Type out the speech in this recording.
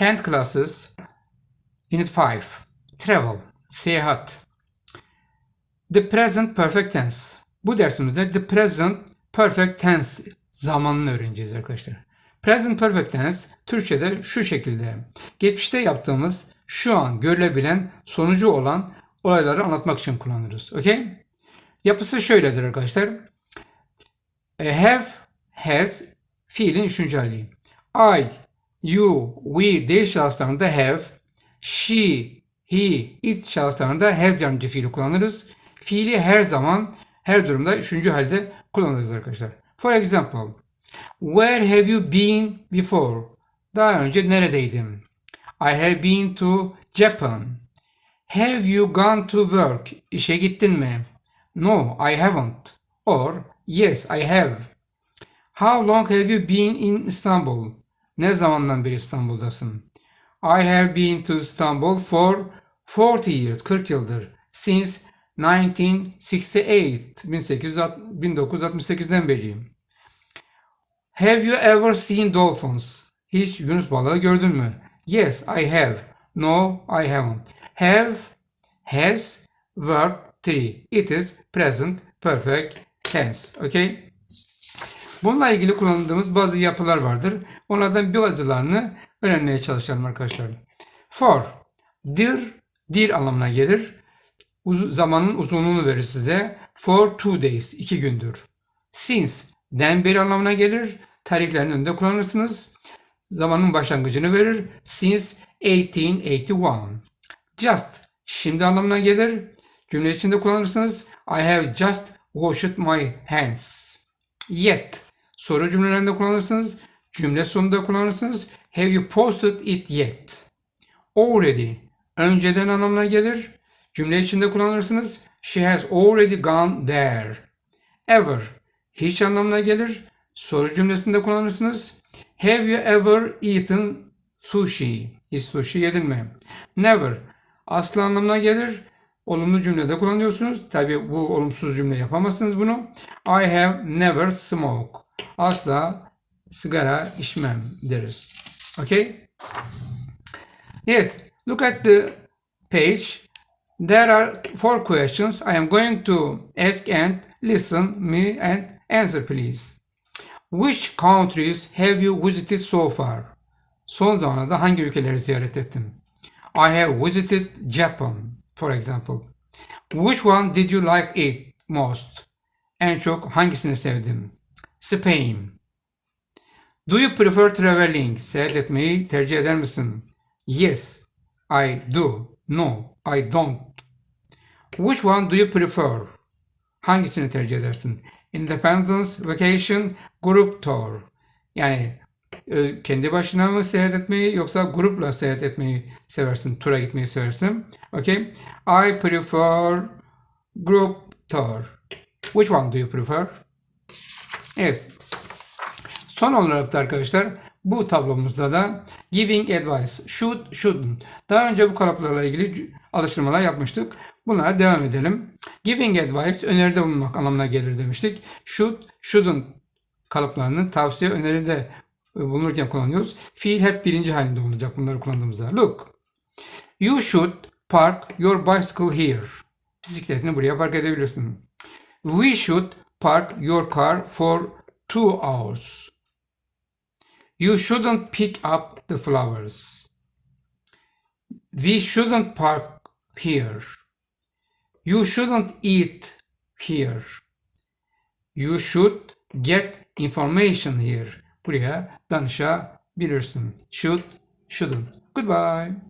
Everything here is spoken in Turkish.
10th classes, Unit 5, Travel, seyahat. The present perfect tense. Bu dersimizde the present perfect tense zamanını öğreneceğiz arkadaşlar. Present perfect tense Türkçe'de şu şekilde. Geçmişte yaptığımız şu an görülebilen sonucu olan olayları anlatmak için kullanırız. Okay? Yapısı şöyledir arkadaşlar. Have, has fiilin üçüncü hali. I, you, we değil şahıslarında have, she, he, it şahıslarında has yardımcı fiili kullanırız. Fiili her zaman, her durumda üçüncü halde kullanırız arkadaşlar. For example, where have you been before? Daha önce neredeydin? I have been to Japan. Have you gone to work? İşe gittin mi? No, I haven't. Or yes, I have. How long have you been in Istanbul? Ne zamandan beri İstanbul'dasın? I have been to Istanbul for 40 years, 40 yıldır. Since 1968, 1968'den beri. Have you ever seen dolphins? Hiç yunus balığı gördün mü? Yes, I have. No, I haven't. Have, has, verb 3. It is present perfect tense. Okay? Bununla ilgili kullandığımız bazı yapılar vardır. Onlardan bazılarını öğrenmeye çalışalım arkadaşlar. For, dir, dir anlamına gelir. Uz- zamanın uzunluğunu verir size. For two days, iki gündür. Since, den beri anlamına gelir. Tarihlerin önünde kullanırsınız. Zamanın başlangıcını verir. Since 1881. Just, şimdi anlamına gelir. Cümle içinde kullanırsınız. I have just washed my hands. Yet, soru cümlelerinde kullanırsınız. Cümle sonunda kullanırsınız. Have you posted it yet? Already, önceden anlamına gelir. Cümle içinde kullanırsınız. She has already gone there. Ever, hiç anlamına gelir. Soru cümlesinde kullanırsınız. Have you ever eaten sushi? Hiç sushi yedin mi? Never, asla anlamına gelir. Olumlu cümlede kullanıyorsunuz. Tabi bu olumsuz cümle yapamazsınız bunu. I have never smoked. Asla sigara içmem deriz. Okay? Yes, look at the page. There are four questions. I am going to ask and listen me and answer please. Which countries have you visited so far? Son zamanlarda hangi ülkeleri ziyaret ettin? I have visited Japan, for example. Which one did you like it most? En çok hangisini sevdim? Spain. Do you prefer traveling? Seyahat etmeyi tercih eder misin? Yes, I do. No, I don't. Which one do you prefer? Hangisini tercih edersin? Independence, vacation, group tour. Yani e, kendi başına mı seyahat etmeyi yoksa grupla seyahat etmeyi seversin? Tura gitmeyi seversin. Okay. I prefer group tour. Which one do you prefer? Evet. Son olarak da arkadaşlar bu tablomuzda da giving advice, should, shouldn't. Daha önce bu kalıplarla ilgili alıştırmalar yapmıştık. Bunlara devam edelim. Giving advice öneride bulunmak anlamına gelir demiştik. Should, shouldn't kalıplarını tavsiye öneride bulunurken kullanıyoruz. Fiil hep birinci halinde olacak bunları kullandığımızda. Look. You should park your bicycle here. Bisikletini buraya park edebilirsin. We should park your car for two hours. You shouldn't pick up the flowers. We shouldn't park here. You shouldn't eat here. You should get information here. Buraya danışabilirsin. Should, shouldn't. Goodbye.